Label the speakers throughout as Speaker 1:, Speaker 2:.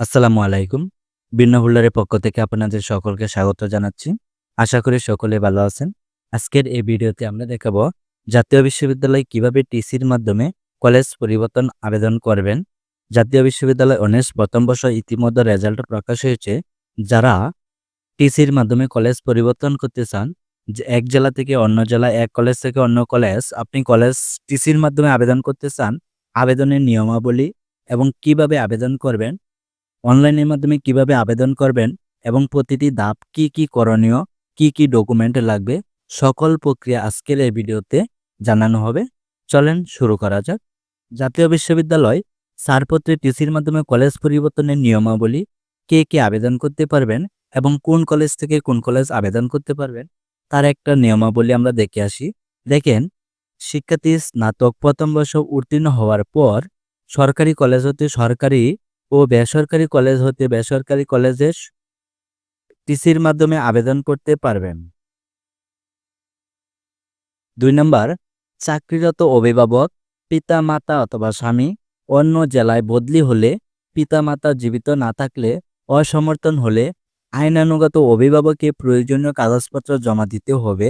Speaker 1: আসসালামু আলাইকুম। বিন্নহুল্লারের পক্ষ থেকে আপনাদের সকলকে স্বাগত জানাচ্ছি। আশা করি সকলে ভালো আছেন। আজকের এই ভিডিওতে আমরা দেখাবো জাতীয় বিশ্ববিদ্যালয় কীভাবে টিসির মাধ্যমে কলেজ পরিবর্তন আবেদন করবেন। জাতীয় বিশ্ববিদ্যালয় অনার্স প্রথম বর্ষ ইতিমধ্যে রেজাল্ট প্রকাশ হয়েছে। যারা টিসির মাধ্যমে কলেজ পরিবর্তন করতে চান, যে এক জেলা থেকে অন্য জেলা, এক কলেজ থেকে অন্য কলেজ, আপনি কলেজ টিসির মাধ্যমে আবেদন করতে চান, আবেদনের নিয়মাবলী এবং কীভাবে আবেদন করবেন অনলাইনের মাধ্যমে কীভাবে আবেদন করবেন এবং প্রতিটি ধাপ কি কি করণীয়, কি কি ডকুমেন্ট লাগবে, সকল প্রক্রিয়া আজকের এই ভিডিওতে জানানো হবে। চলেন শুরু করা যাক। জাতীয় বিশ্ববিদ্যালয় ছাড়পত্রে টিসির মাধ্যমে কলেজ পরিবর্তনের নিয়মাবলী, কে কে আবেদন করতে পারবেন এবং কোন কলেজ থেকে কোন কলেজ আবেদন করতে পারবেন, তার একটা নিয়মাবলী আমরা দেখে আসি। দেখেন, শিক্ষার্থী স্নাতক, প্রথম বর্ষ উত্তীর্ণ হওয়ার পর সরকারি কলেজ হতে সরকারি ও বেসরকারি কলেজ হতে বেসরকারি কলেজে টিসির মাধ্যমে আবেদন করতে পারবেন। দুই নম্বর, চাকরিরত অভিভাবক পিতা মাতা অথবা স্বামী অন্য জেলায় বদলি হলে পিতা মাতা জীবিত না থাকলে, অসমর্থন হলে আইনানুগত অভিভাবককে প্রয়োজনীয় কাগজপত্র জমা দিতে হবে।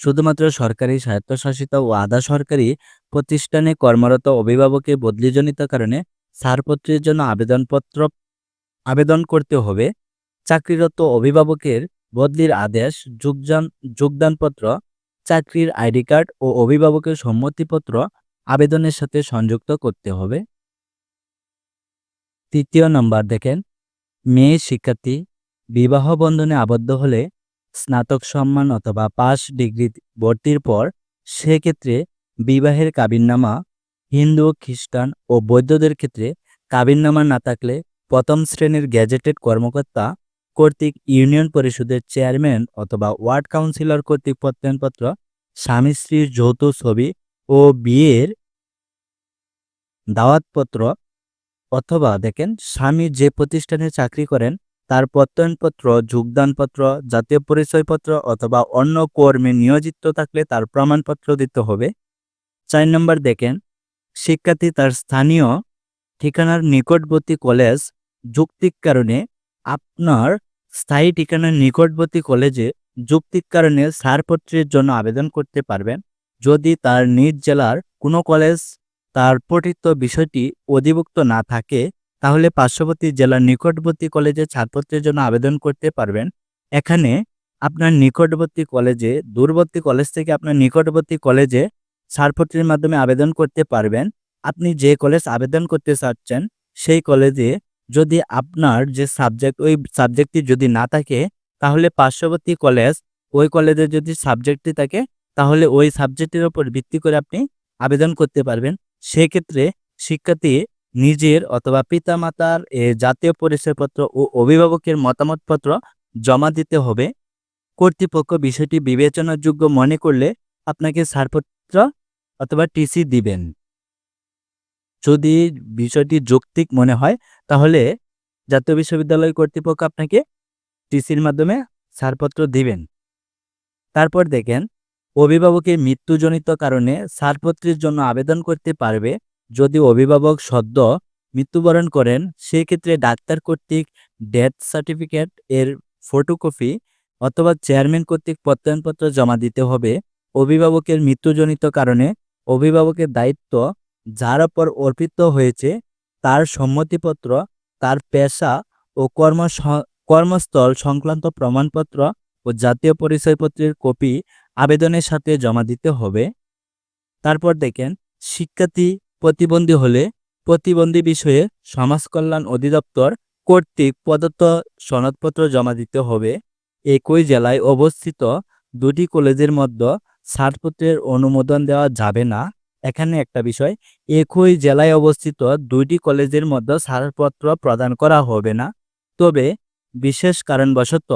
Speaker 1: শুধুমাত্র সরকারি স্বায়ত্তশাসিত ও আধা সরকারি প্রতিষ্ঠানে কর্মরত অভিভাবকের বদলিজনিত কারণে ছাড়পত্রের জন্য আবেদনপত্র আবেদন করতে হবে। চাকরিরত অভিভাবকের বদলির আদেশ যোগদান যোগদানপত্র, চাকরির আইডি কার্ড ও অভিভাবকের সম্মতিপত্র আবেদনের সাথে সংযুক্ত করতে হবে। তৃতীয় নম্বর দেখেন, মেয়ে শিক্ষার্থী বিবাহ বন্ধনে আবদ্ধ হলে স্নাতক সম্মান অথবা পাস ডিগ্রি ভর্তির পর সেক্ষেত্রে বিবাহের কাবিননামা হিন্দু, খ্রিস্টান ও বৌদ্ধদের ক্ষেত্রে কাবিননামা না থাকলে প্রথম শ্রেণির গ্যাজেটেড কর্মকর্তা কর্তৃক ইউনিয়ন পরিষদের চেয়ারম্যান অথবা ওয়ার্ড কাউন্সিলর কর্তৃক প্রত্যয়নপত্র, স্বামী স্ত্রীর যৌথ ছবি ও বিয়ের দাওয়াতপত্র অথবা দেখেন স্বামী যে প্রতিষ্ঠানে চাকরি করেন তার প্রত্যয়নপত্র, যোগদানপত্র, জাতীয় পরিচয়পত্র অথবা অন্য কর্মে নিয়োজিত থাকলে তার প্রমাণপত্র দিতে হবে। চার নম্বর দেখেন শিক্ষার্থী তার স্থানীয় ঠিকানার নিকটবর্তী কলেজ যুক্তিক কারণে আপনার স্থায়ী ঠিকানার নিকটবর্তী কলেজে যুক্তিক কারণে ছাড়পত্রের জন্য আবেদন করতে পারবেন। যদি তার নিজ জেলার কোনো কলেজ তার পঠিত বিষয়টি অধিভুক্ত না থাকে, তাহলে পার্শ্ববর্তী জেলার নিকটবর্তী কলেজে ছাড়পত্রের জন্য আবেদন করতে পারবেন। এখানে আপনার নিকটবর্তী কলেজে, দূরবর্তী কলেজ থেকে আপনার নিকটবর্তী কলেজে ছাড়পত্রের মাধ্যমে আবেদন করতে পারবেন। আপনি যে কলেজ আবেদন করতে চাচ্ছেন, সেই কলেজে যদি আপনার যে সাবজেক্ট ওই সাবজেক্টটি যদি না থাকে, তাহলে পার্শ্ববর্তী কলেজ ওই কলেজে যদি সাবজেক্টটি থাকে, তাহলে ওই সাবজেক্টের ওপর ভিত্তি করে আপনি আবেদন করতে পারবেন। সেক্ষেত্রে শিক্ষার্থী নিজের অথবা পিতামাতার এ জাতীয় পরিচয়পত্র ও অভিভাবকের মতামতপত্র জমা দিতে হবে। কর্তৃপক্ষ বিষয়টি বিবেচনাযোগ্য মনে করলে আপনাকে ছাড়পত্র অথবা টিসি দিবেন। যদি বিষয়টি যৌক্তিক মনে হয়, তাহলে জাতীয় বিশ্ববিদ্যালয় কর্তৃপক্ষ আপনাকে টিসির মাধ্যমে ছাড়পত্র দিবেন। তারপর দেখেন, অভিভাবকের মৃত্যুজনিত কারণে ছাড়পত্রের জন্য আবেদন করতে পারবে যদি অভিভাবক সদ্য মৃত্যুবরণ করেন, সেক্ষেত্রে ডাক্তার কর্তৃক ডেথ সার্টিফিকেট এর ফটোকপি অথবা চেয়ারম্যান কর্তৃক প্রত্যয়নপত্র জমা দিতে হবে। অভিভাবকের মৃত্যুজনিত কারণে অভিভাবকের দায়িত্ব যার ওপর অর্পিত হয়েছে তার সম্মতিপত্র, তার পেশা ও কর্ম কর্মস্থল সংক্রান্ত প্রমাণপত্র ও জাতীয় পরিচয়পত্রের কপি আবেদনের সাথে জমা দিতে হবে। তারপর দেখেন, শিক্ষার্থী প্রতিবন্ধী হলে প্রতিবন্ধী বিষয়ে সমাজ কল্যাণ অধিদপ্তর কর্তৃক প্রদত্ত সনদপত্র জমা দিতে হবে। একই জেলায় অবস্থিত দুটি কলেজের মধ্যে ছাড়পত্রের অনুমোদন দেওয়া যাবে না। এখানে একটা বিষয়, একই জেলায় অবস্থিত দুইটি কলেজের মধ্যে ছাড়পত্র প্রদান করা হবে না। তবে বিশেষ কারণবশত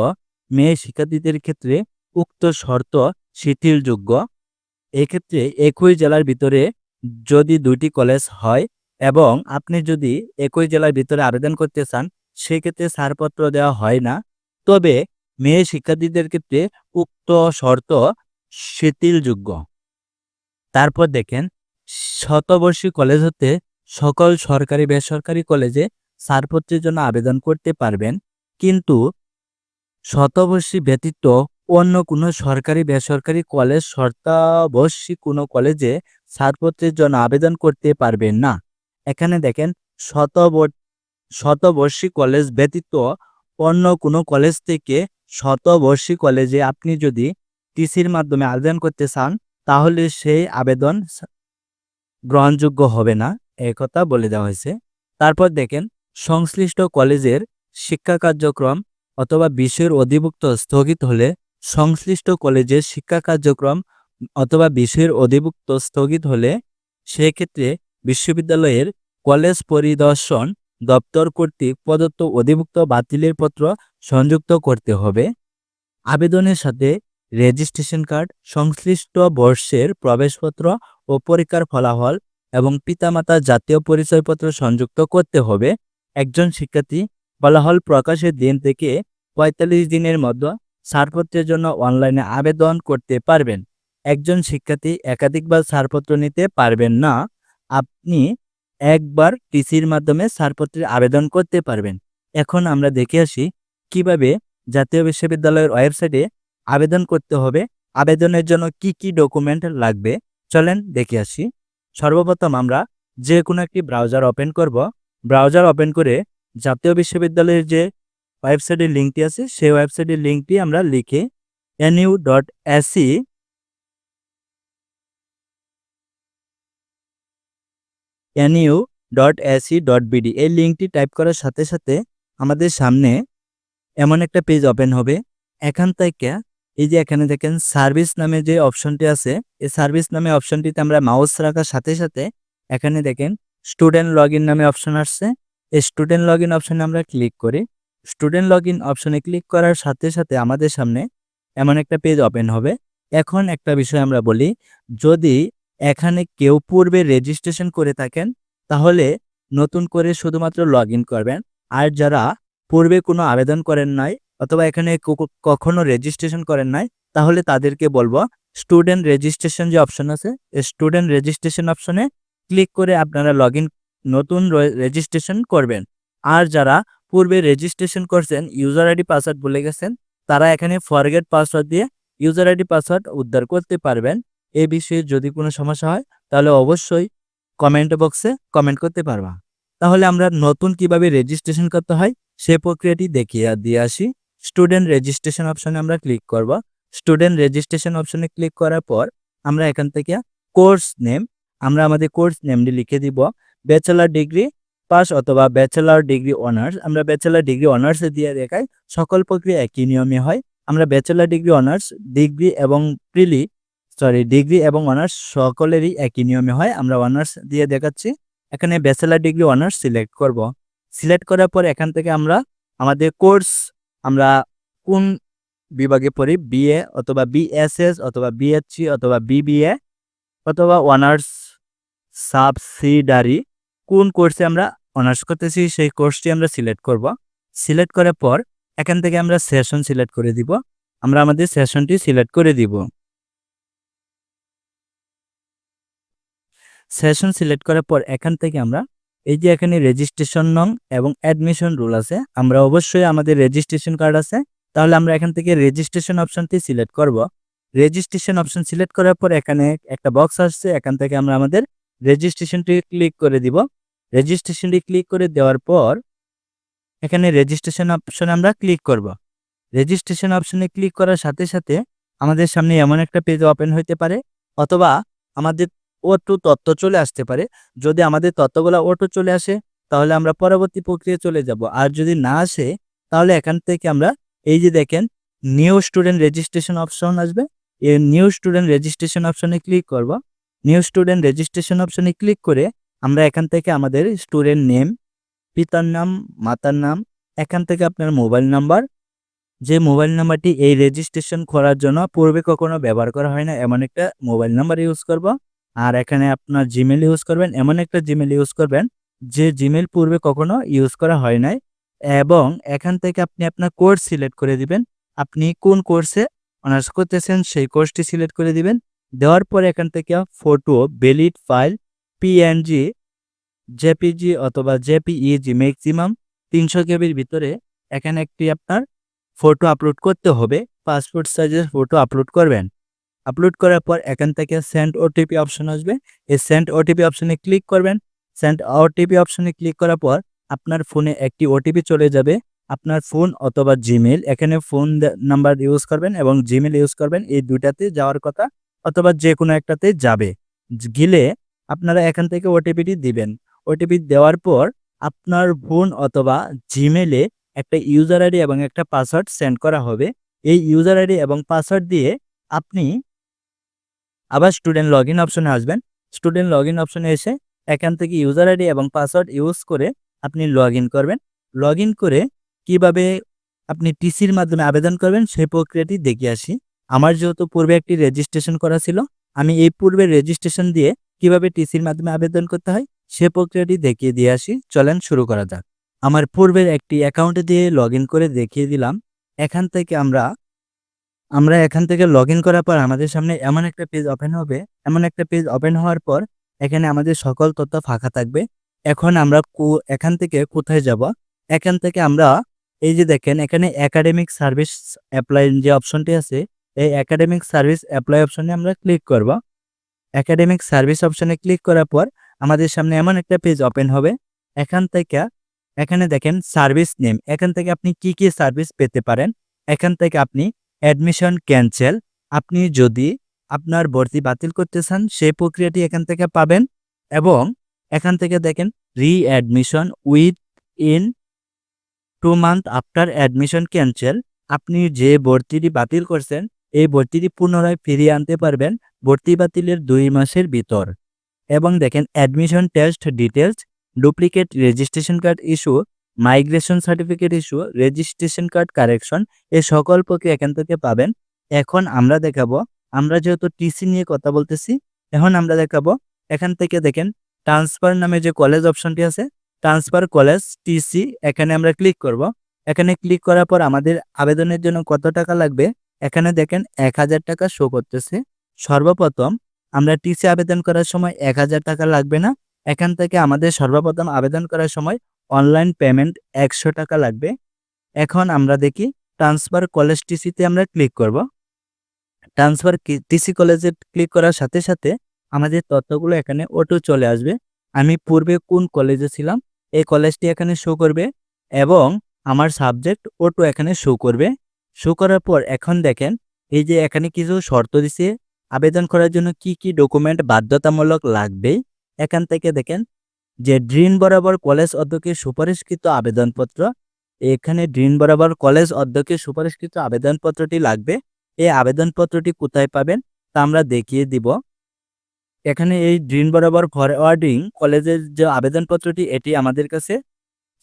Speaker 1: মেয়ে শিক্ষার্থীদের ক্ষেত্রে উক্ত শর্ত শিথিলযোগ্য। এক্ষেত্রে একই জেলার ভিতরে যদি দুইটি কলেজ হয় এবং আপনি যদি একই জেলার ভিতরে আবেদন করতে চান, সেক্ষেত্রে ছাড়পত্র দেওয়া হয় না। তবে মেয়ে শিক্ষার্থীদের ক্ষেত্রে উক্ত শর্ত শিথিলযোগ্য। তারপর দেখেন, শতবর্ষী কলেজ হতে সকল সরকারি, বেসরকারি কলেজে ছাড়পত্রের জন্য আবেদন করতে পারবেন। কিন্তু শতবর্ষী ব্যতীত অন্য কোনো সরকারি, বেসরকারি কলেজ শর্তাবশ্যী কোনো কলেজে ছাড়পত্রের জন্য আবেদন করতে পারবেন না। এখানে দেখেন, শতবর, শতবর্ষী কলেজ ব্যতীত অন্য কোনো কলেজ থেকে শতবর্ষী কলেজে আপনি যদি টিসির মাধ্যমে আবেদন করতে চান, তাহলে সেই আবেদন গ্রহণযোগ্য হবে না, এই কথা বলে দেওয়া হয়েছে। তারপর দেখেন, সংশ্লিষ্ট কলেজের শিক্ষা কার্যক্রম অথবা বিষয়ের অধিভুক্ত স্থগিত হলে সংশ্লিষ্ট কলেজের শিক্ষা কার্যক্রম অথবা বিষয়ের অধিভুক্ত স্থগিত হলে সেক্ষেত্রে বিশ্ববিদ্যালয়ের কলেজ পরিদর্শন দপ্তর কর্তৃক প্রদত্ত অধিভুক্ত বাতিলের পত্র সংযুক্ত করতে হবে। আবেদনের সাথে রেজিস্ট্রেশন কার্ড, সংশ্লিষ্ট বর্ষের প্রবেশপত্র ও পরীক্ষার ফলাফল এবং পিতামাতার জাতীয় পরিচয়পত্র সংযুক্ত করতে হবে। একজন শিক্ষার্থী ফলাফল প্রকাশের দিন থেকে পঁয়তাল্লিশ দিনের মধ্যে ছাড়পত্রের জন্য অনলাইনে আবেদন করতে পারবেন। একজন শিক্ষার্থী একাধিকবার ছাড়পত্র নিতে পারবেন না। আপনি একবার টিসির মাধ্যমে ছাড়পত্রের আবেদন করতে পারবেন। এখন আমরা দেখে আসি কীভাবে জাতীয় বিশ্ববিদ্যালয়ের ওয়েবসাইটে আবেদন করতে হবে। আবেদনের জন্য কি কি ডকুমেন্ট লাগবে? চলেন দেখে আসি। সর্বপ্রথম আমরা যে কোনো একটি ব্রাউজার ওপেন করব। ব্রাউজার ওপেন করে জাতীয় বিশ্ববিদ্যালয়ের যে ওয়েবসাইটের লিঙ্কটি আছে, সেই ওয়েবসাইটের লিঙ্কটি আমরা লিখে NU dot AC NU dot AC dot BD এই লিঙ্কটি টাইপ করার সাথে সাথে আমাদের সামনে এমন একটা পেজ ওপেন হবে। এখান থেকে এই যে এখানে দেখেন সার্ভিস নামে যে অপশনটি আছে, এই সার্ভিস নামে অপশনটিতে আমরা মাউস রাখার সাথে সাথে এখানে দেখেন স্টুডেন্ট লগ নামে অপশন আসছে। এই স্টুডেন্ট লগ অপশনে আমরা ক্লিক করি। স্টুডেন্ট লগ অপশনে ক্লিক করার সাথে সাথে আমাদের সামনে এমন একটা পেজ ওপেন হবে। এখন একটা বিষয় আমরা বলি, যদি এখানে কেউ পূর্বে রেজিস্ট্রেশন করে থাকেন, তাহলে নতুন করে শুধুমাত্র লগ করবেন। আর যারা পূর্বে কোনো আবেদন করেন নাই অথবা এখানে কখনো রেজিস্ট্রেশন করেন নাই, তাহলে তাদেরকে বলব স্টুডেন্ট রেজিস্ট্রেশন যে অপশন আছে স্টুডেন্ট রেজিস্ট্রেশন অপশনে ক্লিক করে আপনারা লগ নতুন রেজিস্ট্রেশন করবেন। আর যারা পূর্বে রেজিস্ট্রেশন করছেন ইউজার আইডি পাসওয়ার্ড ভুলে গেছেন, তারা এখানে ফরগেট পাসওয়ার্ড দিয়ে ইউজার আইডি পাসওয়ার্ড উদ্ধার করতে পারবেন। এ বিষয়ে যদি কোনো সমস্যা হয়, তাহলে অবশ্যই কমেন্ট বক্সে কমেন্ট করতে পারবা। তাহলে আমরা নতুন কীভাবে রেজিস্ট্রেশন করতে হয়, সে প্রক্রিয়াটি দেখিয়ে, দিয়ে আসি। স্টুডেন্ট রেজিস্ট্রেশন অপশনে আমরা ক্লিক করব। স্টুডেন্ট রেজিস্ট্রেশন অপশনে ক্লিক করার পর আমরা এখান থেকে কোর্স নেম আমরা আমাদের কোর্স নেমটি লিখে দিব। ব্যাচেলার ডিগ্রি পাস অথবা ব্যাচেলার ডিগ্রি অনার্স আমরা ব্যাচেলার ডিগ্রি অনার্সে দিয়ে দেখাই, সকল প্রক্রিয়া একই নিয়মে হয়। আমরা ব্যাচেলার ডিগ্রি অনার্স ডিগ্রি এবং প্রিলি সরি ডিগ্রি এবং অনার্স সকলেরই একই নিয়মে হয়, আমরা অনার্স দিয়ে দেখাচ্ছি। এখানে ব্যাচেলার ডিগ্রি অনার্স সিলেক্ট করব। সিলেক্ট করার পর এখান থেকে আমরা আমাদের কোর্স আমরা কোন বিভাগে পড়ি? বিএ অথবা বিএসএস অথবা বিএসসি অথবা বিবিএ অথবা অনার্স সাবসিডারি কোন কোর্সে আমরা অনার্স করতেছি, সেই কোর্সটি আমরা সিলেক্ট করব। সিলেক্ট করার পর এখান থেকে আমরা সেশন সিলেক্ট করে দিব। আমরা আমাদের সেশনটি সিলেক্ট করে দিব। সেশন সিলেক্ট করার পর এখান থেকে আমরা এই যে এখানে রেজিস্ট্রেশন নং এবং অ্যাডমিশন রুল আছে, আমরা অবশ্যই আমাদের রেজিস্ট্রেশন কার্ড আছে। তাহলে আমরা এখান থেকে রেজিস্ট্রেশন অপশনটি সিলেক্ট করব। রেজিস্ট্রেশন অপশন সিলেক্ট করার পর এখানে একটা বক্স আসছে, এখান থেকে আমরা আমাদের রেজিস্ট্রেশনটি ক্লিক করে দিব। রেজিস্ট্রেশনটি ক্লিক করে দেওয়ার পর এখানে রেজিস্ট্রেশন অপশনে আমরা ক্লিক করব। রেজিস্ট্রেশন অপশনে ক্লিক করার সাথে সাথে আমাদের সামনে এমন একটা পেজ ওপেন হইতে পারে, অথবা আমাদের অটো তথ্য চলে আসতে পারে। যদি আমাদের তথ্যগুলো অটো চলে আসে, তাহলে আমরা পরবর্তী প্রক্রিয়া চলে যাব। আর যদি না আসে, তাহলে এখান থেকে আমরা এই যে দেখেন নিউ স্টুডেন্ট রেজিস্ট্রেশন অপশন আসবে। এই নিউ স্টুডেন্ট রেজিস্ট্রেশন অপশনে ক্লিক করব। নিউ স্টুডেন্ট রেজিস্ট্রেশন অপশনে ক্লিক করে আমরা এখান থেকে আমাদের স্টুডেন্ট নেম পিতার নাম, মাতার নাম, এখান থেকে আপনার মোবাইল নাম্বার যে মোবাইল নাম্বারটি এই রেজিস্ট্রেশন করার জন্য পূর্বে কখনো ব্যবহার করা হয় না, এমন একটা মোবাইল নাম্বার ইউজ করব। আর এখানে আপনার জিমেল ইউজ করবেন, এমন একটা জিমেল ইউজ করবেন, যে জিমেল পূর্বে কখনো ইউজ করা হয় নাই। এবং এখান থেকে আপনি আপনার কোর্স সিলেক্ট করে দিবেন। আপনি কোন কোর্সে অনার্স করতেছেন, সেই কোর্সটি সিলেক্ট করে দিবেন। দেওয়ার পর এখান থেকে photo valid file PNG JPG অথবা জেপিইজি ম্যাক্সিমাম তিনশো কেবির ভিতরে এখানে একটি আপনার ফটো আপলোড করতে হবে। পাসপোর্ট সাইজের ফটো আপলোড করবেন। আপলোড করার পর এখান থেকে সেন্ড ওটিপি অপশন আসবে। এই সেন্ড ওটিপি অপশনে ক্লিক করবেন। সেন্ড ওটিপি অপশনে ক্লিক করার পর আপনার ফোনে একটি ওটিপি চলে যাবে। আপনার ফোন অথবা জিমেল এখানে ফোন নাম্বার ইউজ করবেন এবং জিমেল ইউজ করবেন। এই দুইটাতে যাওয়ার কথা অথবা যে কোনো একটাতে যাবে। গেলে আপনারা এখান থেকে ওটিপিটি দিবেন। ওটিপি দেওয়ার পর আপনার ফোন অথবা জিমেলে একটা ইউজার আইডি এবং একটা পাসওয়ার্ড সেন্ড করা হবে। এই ইউজার আইডি এবং পাসওয়ার্ড দিয়ে আপনি আবার স্টুডেন্ট লগ ইন অপশনে আসবেন। স্টুডেন্ট লগ ইন অপশনে এসে এখান থেকে ইউজার আইডি এবং পাসওয়ার্ড ইউজ করে আপনি লগ ইন করবেন। লগ ইন করে কীভাবে আপনি টিসির মাধ্যমে আবেদন করবেন সেই প্রক্রিয়াটি দেখে আসি। আমার যেহেতু পূর্বে একটি রেজিস্ট্রেশন করা ছিল, আমি এই পূর্বে রেজিস্ট্রেশন দিয়ে কীভাবে টিসির মাধ্যমে আবেদন করতে হয় সে প্রক্রিয়াটি দেখিয়ে দিয়ে আসি। চলেন শুরু করা যাক। আমার পূর্বের একটি অ্যাকাউন্টে দিয়ে লগ করে দেখিয়ে দিলাম। এখান থেকে আমরা আমরা এখান থেকে লগ ইন করার পর আমাদের সামনে এমন একটা পেজ ওপেন হবে। এমন একটা পেজ ওপেন হওয়ার পর এখানে আমাদের সকল তথ্য ফাঁকা থাকবে। এখন আমরা এখান থেকে কোথায় যাব? এখান থেকে আমরা, এই যে দেখেন, এখানে একাডেমিক সার্ভিস অ্যাপ্লাই যে অপশনটি আছে, এই একাডেমিক সার্ভিস অ্যাপ্লাই অপশনে আমরা ক্লিক করব। একাডেমিক সার্ভিস অপশনে ক্লিক করার পর আমাদের সামনে এমন একটা পেজ ওপেন হবে। এখান থেকে, এখানে দেখেন সার্ভিস নেম এখান থেকে আপনি কি কি সার্ভিস পেতে পারেন? এখান থেকে আপনি অ্যাডমিশন ক্যান্সেল। আপনি যদি আপনার ভর্তি বাতিল করতে চান, সেই প্রক্রিয়াটি এখান থেকে পাবেন এবং এখান থেকে দেখেন re admission within two month after admission cancel আপনি যে ভর্তিটি বাতিল করছেন, এই ভর্তিটি পুনরায় ফিরিয়ে আনতে পারবেন ভর্তি বাতিলের দুই মাসের ভিতর। এবং দেখেন admission test details duplicate registration card issue migration certificate issue, registration card correction এই সকল প্রক্রিয়া এখান থেকে পাবেন। এখন আমরা দেখাবো, আমরা যেহেতু টিসি নিয়ে কথা বলতেছি, এখন আমরা দেখাবো, এখান থেকে দেখেন ট্রান্সফার নামে যে কলেজ অপশনটি আছে ট্রান্সফার কলেজ টিসি এখানে আমরা ক্লিক করব। এখানে ক্লিক করার পর আমাদের আবেদনের জন্য কত টাকা লাগবে? এখানে দেখেন, এক হাজার টাকা শো করতেছে। সর্বপ্রথম, আমরা টিসি আবেদন করার সময় এক হাজার টাকা লাগবে না। এখান থেকে আমাদের সর্বপ্রথম আবেদন করার সময় অনলাইন পেমেন্ট একশো টাকা লাগবে। এখন আমরা দেখি ট্রান্সফার কলেজ টিসিতে আমরা ক্লিক করব। ট্রান্সফার টিসি কলেজে ক্লিক করার সাথে সাথে আমাদের তথ্যগুলো এখানে অটো চলে আসবে। আমি পূর্বে কোন কলেজে ছিলাম, এই কলেজটি এখানে শো করবে এবং আমার সাবজেক্ট অটো এখানে শো করবে। শো করার পর এখন দেখেন, এই যে এখানে কিছু শর্ত দিছে। আবেদন করার জন্য কি কি ডকুমেন্ট বাধ্যতামূলক লাগবে? এখান থেকে দেখেন যে ড্রিন বরাবর কলেজ অধ্যক্ষের সুপারিশকৃত আবেদনপত্র, এখানে ড্রিন বরাবর কলেজ অধ্যক্ষের সুপারিশকৃত আবেদনপত্রটি লাগবে। এই আবেদনপত্রটি কোথায় পাবেন তা আমরা দেখিয়ে দিব। এখানে এই ড্রিন বরাবর ফরওয়ার্ডিং কলেজের যে আবেদনপত্রটি, এটি আমাদের কাছে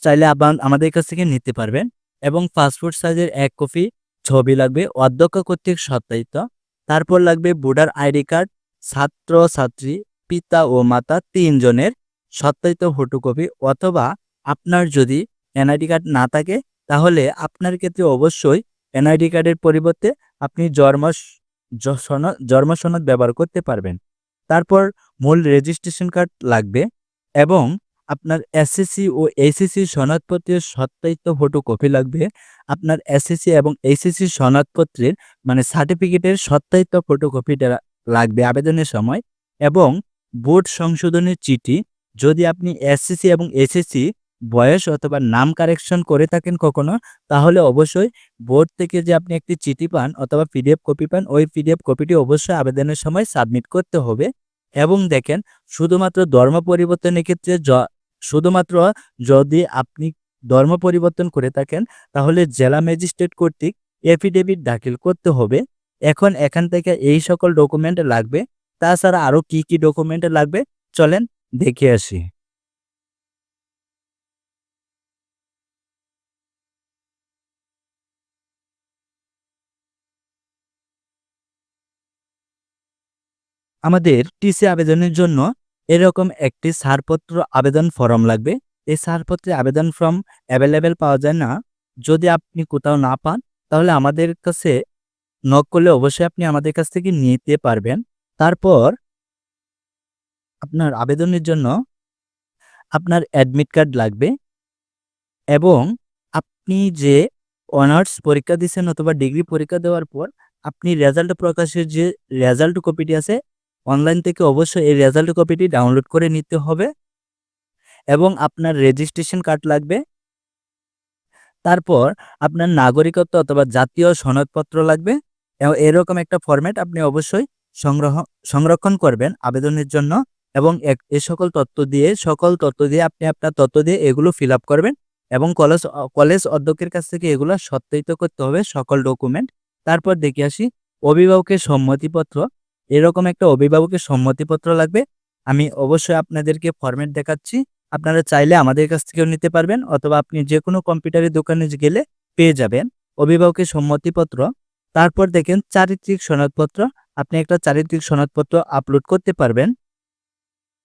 Speaker 1: চাইলে আমাদের কাছ থেকে নিতে পারবেন এবং পাসপোর্ট সাইজের এক কপি ছবি লাগবে, অধ্যক্ষ কর্তৃক সত্যায়িত। তারপর লাগবে ভোটার আইডি কার্ড ছাত্র ছাত্রী পিতা ও মাতা তিনজনের সত্যায়িত ফটোকপি অথবা আপনার যদি এনআইডি কার্ড না থাকে, তাহলে আপনার ক্ষেত্রে অবশ্যই এনআইডি কার্ডের পরিবর্তে আপনি জন্ম সনদ জন্ম সনদ ব্যবহার করতে পারবেন। তারপর মূল রেজিস্ট্রেশন কার্ড লাগবে এবং আপনার এসএসসি ও এইচএসসি সনদপত্রের সত্যায়িত ফটোকপি লাগবে। আপনার এসএসসি এবং এইচএসসি সনদপত্রের মানে সার্টিফিকেটের সত্যায়িত ফটোকপিটা লাগবে আবেদনের সময় এবং বোর্ড সংশোধনের চিঠি যদি আপনি এসএসসি এবং এসএসসি বয়স অথবা নাম কারেকশন করে থাকেন কখনো, তাহলে অবশ্যই বোর্ড থেকে যে আপনি একটি চিঠি পান অথবা পিডিএফ কপি পান, ওই পিডিএফ কপিটি অবশ্যই আবেদনের সময় সাবমিট করতে হবে। এবং দেখেন, শুধুমাত্র ধর্ম পরিবর্তনের ক্ষেত্রে শুধুমাত্র যদি আপনি ধর্ম পরিবর্তন করে থাকেন, তাহলে জেলা ম্যাজিস্ট্রেট কর্তৃক এফিডেভিট দাখিল করতে হবে। এখন এখান থেকে এই সকল ডকুমেন্ট লাগবে। তাছাড়া আরও কি কি ডকুমেন্ট লাগবে? চলেন দেখে আসি। আমাদের টিসি আবেদনের জন্য এরকম একটি ছাড়পত্র আবেদন ফর্ম লাগবে। এই ছাড়পত্রে আবেদন ফর্ম অ্যাভেলেবেল পাওয়া যায় না। যদি আপনি কোথাও না পান, তাহলে আমাদের কাছে নক করলে অবশ্যই আপনি আমাদের কাছ থেকে নিতে পারবেন। তারপর আপনার আবেদনের জন্য আপনার অ্যাডমিট কার্ড লাগবে এবং আপনি যে অনার্স পরীক্ষা দিচ্ছেন অথবা ডিগ্রি পরীক্ষা দেওয়ার পর আপনি রেজাল্ট প্রকাশের যে রেজাল্ট কপিটি আছে অনলাইন থেকে অবশ্যই এই রেজাল্ট কপিটি ডাউনলোড করে নিতে হবে এবং আপনার রেজিস্ট্রেশন কার্ড লাগবে। তারপর আপনার নাগরিকত্ব অথবা জাতীয় সনদপত্র লাগবে। এরকম একটা ফরম্যাট আপনি অবশ্যই সংগ্রহ, সংরক্ষণ করবেন আবেদনের জন্য। এবং এ সকল তথ্য দিয়ে, সকল তথ্য দিয়ে আপনি আপনার তথ্য দিয়ে এগুলো ফিল আপ করবেন এবং কলেজ কলেজ অধ্যক্ষের কাছ থেকে এগুলো সত্যায়িত করতে হবে সকল ডকুমেন্ট তারপর দেখে আসি অভিভাবকের সম্মতিপত্র। এরকম একটা অভিভাবকের সম্মতিপত্র লাগবে। আমি অবশ্যই আপনাদেরকে ফরম্যাট দেখাচ্ছি। আপনারা চাইলে আমাদের কাছ থেকেও নিতে পারবেন অথবা আপনি যে কোনো কম্পিউটারের দোকানে গেলে পেয়ে যাবেন অভিভাবকের সম্মতিপত্র। তারপর দেখেন চারিত্রিক সনদপত্র। আপনি একটা চারিত্রিক সনদপত্র আপলোড করতে পারবেন।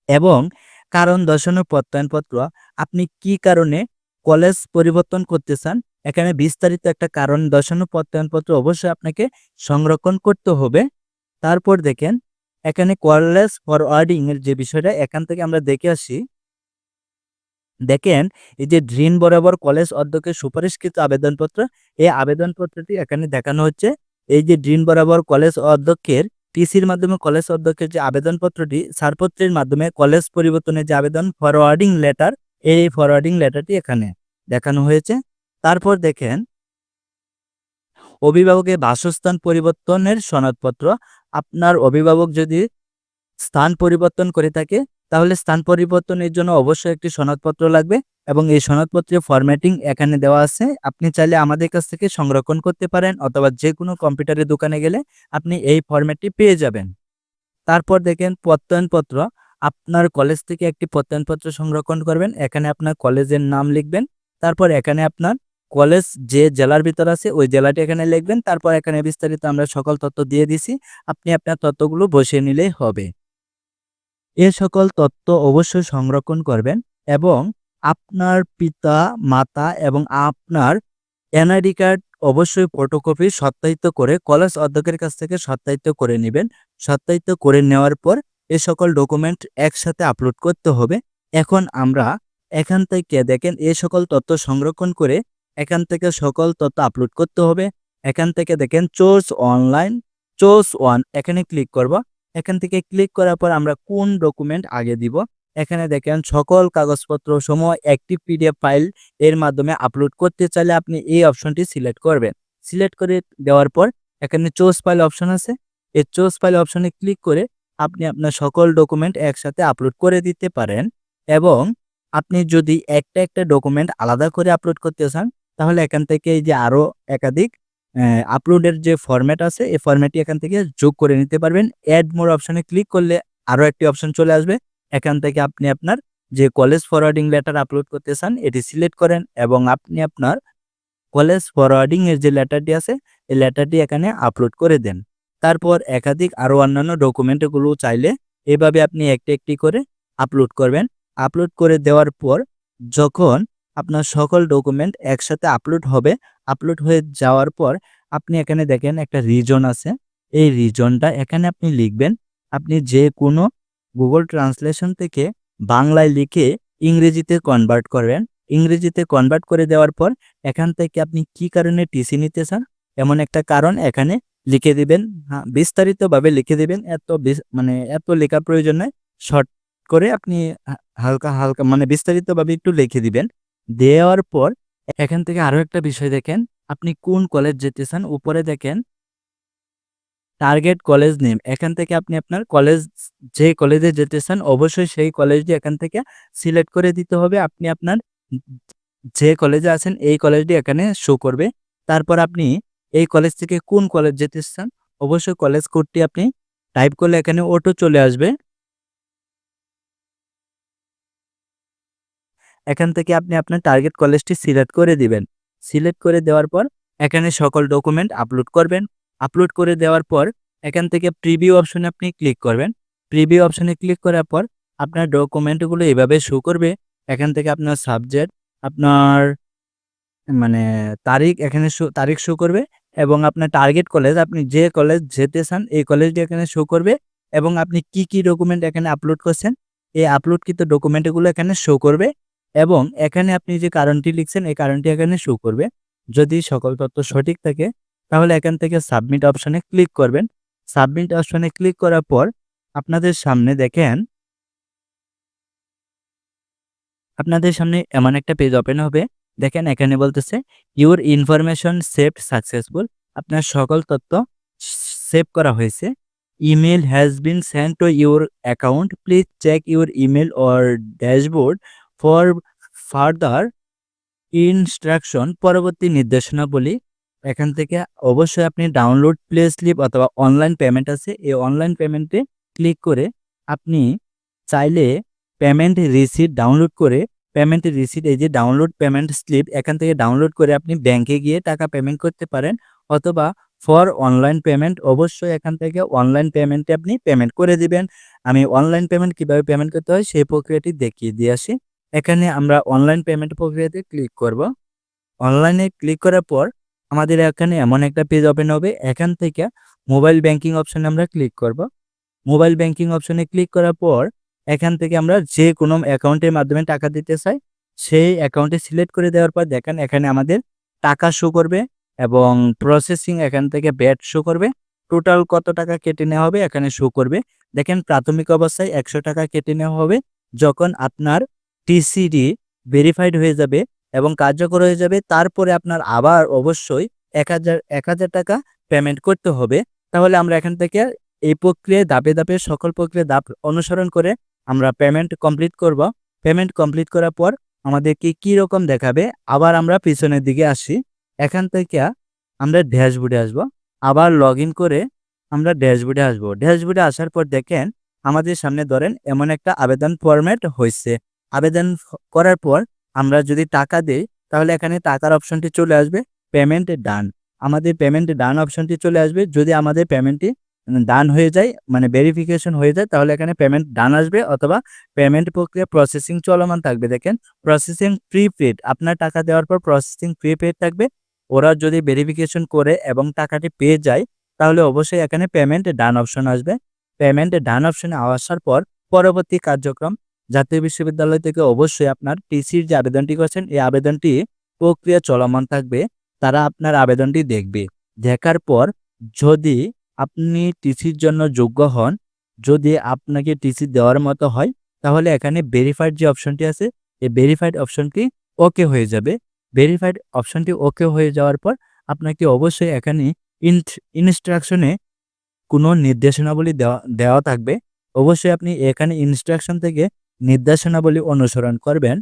Speaker 1: এবং কারণ দর্শানো প্রত্যয়নপত্র, আপনি কি কারণে কলেজ পরিবর্তন করতে চান? এখানে বিস্তারিত একটা কারণ দর্শানো প্রত্যয়নপত্র অবশ্যই আপনাকে সংরক্ষণ করতে হবে। তারপর দেখেন, এখানে কলেজ ফরওয়ার্ডিং এর যে বিষয়টা, এখান থেকে আমরা দেখে আসি। দেখেন, এই যে ড্রিন বরাবর কলেজ অধ্যক্ষের সুপারিশকৃত আবেদনপত্র, এই আবেদনপত্রটি এখানে দেখানো হচ্ছে। এই যে ড্রিন বরাবর কলেজ অধ্যক্ষের টিসির মাধ্যমে কলেজ অধ্যক্ষের যে আবেদনপত্রটি, ছাড়পত্রের মাধ্যমে কলেজ পরিবর্তনের যে আবেদন ফরওয়ার্ডিং লেটার এই ফরওয়ার্ডিং লেটারটি এখানে দেখানো হয়েছে। তারপর দেখেন, অভিভাবকের বাসস্থান পরিবর্তনের সনদপত্র। আপনার অভিভাবক যদি স্থান পরিবর্তন করে থাকে, তাহলে স্থান পরিবর্তনের জন্য অবশ্যই একটি সনদপত্র লাগবে। এবং এই সনদপত্রের ফরম্যাটিং এখানে দেওয়া আছে। আপনি চাইলে আমাদের কাছ থেকে সংরক্ষণ করতে পারেন অথবা যে কোনো কম্পিউটারের দোকানে গেলে আপনি এই ফরম্যাটটি পেয়ে যাবেন। তারপর দেখেন প্রত্যয়নপত্র। আপনার কলেজ থেকে একটি প্রত্যয়নপত্র সংরক্ষণ করবেন। এখানে আপনার কলেজের নাম লিখবেন। তারপর এখানে আপনার কলেজ যে জেলার ভিতর আছে ওই জেলাটি এখানে লিখবেন। তারপর এখানে বিস্তারিত আমরা সকল তথ্য দিয়ে দিছি। আপনি আপনার তথ্যগুলো বসিয়ে নিলেই হবে। এ সকল তথ্য অবশ্যই সংরক্ষণ করবেন এবং আপনার পিতা, মাতা এবং আপনার এনআইডি কার্ড অবশ্যই ফটোকপি সত্যায়িত করে কলেজ অধ্যক্ষের কাছ থেকে সত্যায়িত করে নেবেন। সত্যায়িত করে নেওয়ার পর এ সকল ডকুমেন্ট একসাথে আপলোড করতে হবে। এখন আমরা এখান থেকে দেখেন এ সকল তথ্য সংরক্ষণ করে এখান থেকে সকল তথ্য আপলোড করতে হবে। এখান থেকে দেখেন চোর্স অনলাইন, চোর্স ওয়ান এখানে ক্লিক করব। এখান থেকে ক্লিক করার পর আমরা কোন ডকুমেন্ট আগে দিব? এখানে দেখেন সকল কাগজপত্র সমূহ একটি পিডিএফ ফাইল এর মাধ্যমে আপলোড করতে চাইলে আপনি এই অপশনটি সিলেক্ট করবেন। সিলেক্ট করে দেওয়ার পর এখানে চোজ ফাইল অপশন আছে। এই চোজ ফাইল অপশনে ক্লিক করে আপনি আপনার সকল ডকুমেন্ট একসাথে আপলোড করে দিতে পারেন এবং আপনি যদি একটা একটা ডকুমেন্ট আলাদা করে আপলোড করতে চান, তাহলে এখান থেকে এই যে আরও একাধিক আপলোডের যে ফরম্যাট আছে, এই ফরম্যাটটি এখান থেকে যোগ করে নিতে পারবেন। অ্যাড মোর অপশনে ক্লিক করলে আরও একটি অপশন চলে আসবে। এখান থেকে আপনি আপনার যে কলেজ ফরওয়ার্ডিং লেটার আপলোড করতে চান, এটি সিলেক্ট করেন এবং আপনি আপনার কলেজ ফরওয়ার্ডিং এর যে লেটারটি আছে, এই লেটারটি এখানে আপলোড করে দেন। তারপর একাধিক আরও অন্যান্য ডকুমেন্টগুলো চাইলে এভাবে আপনি একটি একটি করে আপলোড করবেন। আপলোড করে দেওয়ার পর যখন আপনার সকল ডকুমেন্ট একসাথে আপলোড হবে আপলোড হয়ে যাওয়ার পর আপনি এখানে দেখেন একটা রিজন আছে। এই রিজনটা এখানে আপনি লিখবেন, আপনি যে কোনো গুগল ট্রান্সলেশন থেকে বাংলায় লিখে ইংরেজিতে কনভার্ট করবেন। ইংরেজিতে কনভার্ট করে দেওয়ার পর এখান থেকে আপনি কি কারণে টিসি নিতে চান? এমন একটা কারণ এখানে লিখে দিবেন। হ্যাঁ বিস্তারিতভাবে লিখে দিবেন। এত মানে এত লেখা প্রয়োজন নয়। শর্ট করে আপনি হালকা হালকা মানে বিস্তারিতভাবে একটু লিখে দিবেন। দেওয়ার পর এখান থেকে আরও একটা বিষয় দেখেন। আপনি কোন কলেজ যেতে চান, উপরে দেখেন। টার্গেট কলেজ নেম এখান থেকে আপনি আপনার কলেজ যে কলেজে যেতে চান, অবশ্যই সেই কলেজটি এখান থেকে সিলেক্ট করে দিতে হবে। আপনি আপনার যে কলেজে আছেন, এই কলেজটি এখানে শো করবে। তারপর আপনি এই কলেজ থেকে কোন কলেজ যেতে চান, অবশ্যই কলেজ কোডটি আপনি টাইপ করলে এখানে অটো চলে আসবে। এখান থেকে আপনি আপনার টার্গেট কলেজটি সিলেক্ট করে দিবেন। সিলেক্ট করে দেওয়ার পর এখানে সকল ডকুমেন্ট আপলোড করবেন। আপলোড করে দেওয়ার পর এখান থেকে প্রিভিউ অপশনে আপনি ক্লিক করবেন। প্রিভিউ অপশনে ক্লিক করার পর আপনার ডকুমেন্টগুলো এভাবে শো করবে। এখান থেকে আপনার সাবজেক্ট আপনার মানে তারিখ এখানে তারিখ শো করবে এবং আপনার টার্গেট কলেজ আপনি যে কলেজ যেতে চান এই কলেজটি এখানে শো করবে এবং আপনি কি কি ডকুমেন্ট এখানে আপলোড করছেন, এই আপলোডকৃত ডকুমেন্টগুলো এখানে শো করবে এবং এখানে আপনি যে কারণটি লিখছেন, এই কারণটি এখানে শো করবে। যদি সকল তথ্য সঠিক থাকে তাহলে এখান থেকে সাবমিট অপশনে ক্লিক করবেন। সাবমিট অপশনে ক্লিক করার পর আপনাদের সামনে দেখেন, আপনাদের সামনে এমন একটা পেজ ওপেন হবে। দেখেন এখানে বলতেছে ইউর ইনফরমেশন সেভ সাকসেসফুল আপনার সকল তথ্য সেভ করা হয়েছে। Email has been send to your account please check your email or dashboard for further instruction পরবর্তী নির্দেশনাবলী এখান থেকে অবশ্যই আপনি ডাউনলোড প্লে স্লিপ অথবা অনলাইন পেমেন্ট আছে। এই অনলাইন পেমেন্টে ক্লিক করে আপনি চাইলে পেমেন্ট রিসিট ডাউনলোড করে পেমেন্ট রিসিট এই যে ডাউনলোড পেমেন্ট স্লিপ এখান থেকে ডাউনলোড করে আপনি ব্যাংকে গিয়ে টাকা পেমেন্ট করতে পারেন অথবা ফর অনলাইন পেমেন্ট অবশ্যই এখান থেকে অনলাইন পেমেন্টে আপনি পেমেন্ট করে দিবেন। আমি অনলাইন পেমেন্ট কীভাবে পেমেন্ট করতে হয় সেই প্রক্রিয়াটি দেখিয়ে দিয়ে আসি। এখানে আমরা অনলাইন পেমেন্ট প্রক্রিয়াতে ক্লিক করব। অনলাইনে ক্লিক করার পর আমাদের এখানে এমন একটা পেজ ওপেন হবে। এখান থেকে মোবাইল ব্যাংকিং অপশনে আমরা ক্লিক করব। মোবাইল ব্যাংকিং অপশনে ক্লিক করার পর এখান থেকে আমরা যে কোনো অ্যাকাউন্টের মাধ্যমে টাকা দিতে চাই, সেই অ্যাকাউন্টে সিলেক্ট করে দেওয়ার পর দেখেন এখানে আমাদের টাকা শো করবে এবং প্রসেসিং এখান থেকে ব্যাট শো করবে। টোটাল কত টাকা কেটে নেওয়া হবে এখানে শো করবে। দেখেন প্রাথমিক অবস্থায় একশো টাকা কেটে নেওয়া হবে। যখন আপনার টিসিডি ভেরিফাইড হয়ে যাবে এবং কার্যকর হয়ে যাবে। তারপরে আপনার আবার অবশ্যই এক হাজার এক হাজার টাকা পেমেন্ট করতে হবে। তাহলে আমরা এখান থেকে এই প্রক্রিয়ায় ধাপে ধাপে সকল প্রক্রিয়া ধাপ অনুসরণ করে আমরা পেমেন্ট কমপ্লিট করব। পেমেন্ট কমপ্লিট করার পর আমাদেরকে কি রকম দেখাবে? আবার আমরা পিছনের দিকে আসি। এখান থেকে আমরা ড্যাশবোর্ডে আসব। আবার লগ করে আমরা ড্যাশবোর্ডে আসব। ড্যাশবোর্ডে আসার পর দেখেন আমাদের সামনে ধরেন এমন একটা আবেদন ফরম্যাট হয়েছে আবেদন করার পর আমরা যদি টাকা দিই, তাহলে এখানে টাকার অপশনটি চলে আসবে পেমেন্ট ডান আমাদের পেমেন্ট ডান অপশনটি চলে আসবে, যদি আমাদের পেমেন্টটি ডান হয়ে যায় মানে ভেরিফিকেশন হয়ে যায়, তাহলে এখানে পেমেন্ট ডান আসবে, অথবা পেমেন্ট প্রক্রিয়া প্রসেসিং চলমান থাকবে। দেখেন প্রসেসিং প্রিপেড আপনার টাকা দেওয়ার পর প্রসেসিং প্রিপেড থাকবে। ওরা যদি ভেরিফিকেশন করে এবং টাকাটি পেয়ে যায়, তাহলে অবশ্যই এখানে পেমেন্ট ডান অপশন আসবে। পেমেন্ট ডান অপশনে আসার পর পরবর্তী কার্যক্রম জাতীয় বিশ্ববিদ্যালয় থেকে অবশ্যই আপনার টিসির যে আবেদনটি করছেন, এই আবেদনটি প্রক্রিয়া চলমান থাকবে। তারা আপনার আবেদনটি দেখবে। দেখার পর যদি আপনি টিসির জন্য যোগ্য হন, যদি আপনাকে টিসি দেওয়ার মতো হয়, তাহলে এখানে ভেরিফাইড যে অপশনটি আছে, এই ভেরিফাইড অপশনটি ওকে হয়ে যাবে। ভেরিফাইড অপশনটি ওকে হয়ে যাওয়ার পর আপনাকে অবশ্যই এখানে ইনস্ট্রাকশনে কোনো নির্দেশনাবলী দেওয়া দেওয়া থাকবে। অবশ্যই আপনি এখানে ইনস্ট্রাকশন থেকে নির্দেশনাবলী অনুসরণ করবেন।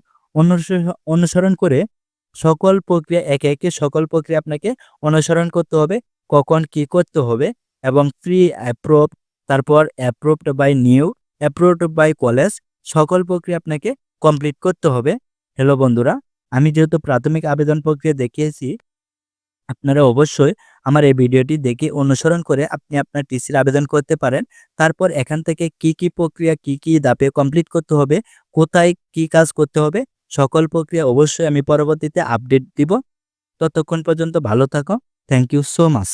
Speaker 1: অনুসরণ করে সকল প্রক্রিয়া একে একে সকল প্রক্রিয়া আপনাকে অনুসরণ করতে হবে, কখন কি করতে হবে এবং প্রি অ্যাপ্রুভ তারপর approved by new approved by college সকল প্রক্রিয়া আপনাকে কমপ্লিট করতে হবে। হ্যালো বন্ধুরা, আমি যেহেতু প্রাথমিক আবেদন প্রক্রিয়া দেখিয়েছি আপনারা অবশ্যই আমার এই ভিডিওটি দেখে অনুসরণ করে আপনি আপনার টিসির আবেদন করতে পারেন। তারপর এখান থেকে কি কি প্রক্রিয়া, কি কি দাপে কমপ্লিট করতে হবে, কোথায় কি কাজ করতে হবে, সকল প্রক্রিয়া অবশ্যই আমি পরবর্তীতে আপডেট দিব। ততক্ষণ পর্যন্ত ভালো থাকো। Thank you so much